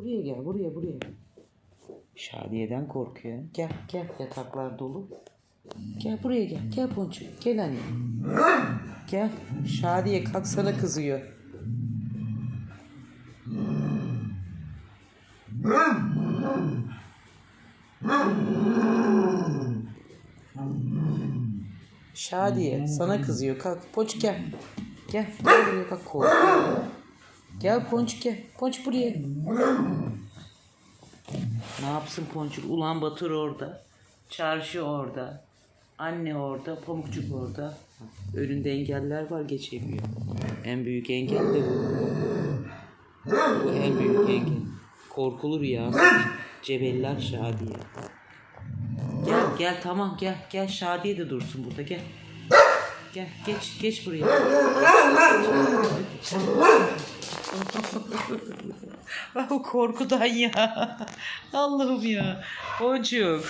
Buraya gel buraya buraya. Şadiye'den korkuyor. Gel gel yataklar dolu. Gel buraya gel. Gel Ponçuk. Gel anne. Gel. Şadiye kalksana kızıyor. Şadiye sana kızıyor. Kalk Ponçuk gel. Gel. Gel buraya bak korkuyor. Gel Ponçuk gel. Ponçuk buraya. Ne yapsın Ponçuk? Ulan Batur orada. Çarşı orada. Anne orada. Pamukçuk orada. Önünde engeller var geçemiyor. En büyük engel de bu. Bu en büyük engel. Korkulur ya. Cebeller Şadiye. Gel gel tamam gel. Gel Şadiye de dursun burada gel. Gel geç geç buraya. Ah, Korkudan ya. Allah'ım ya. Boncuk.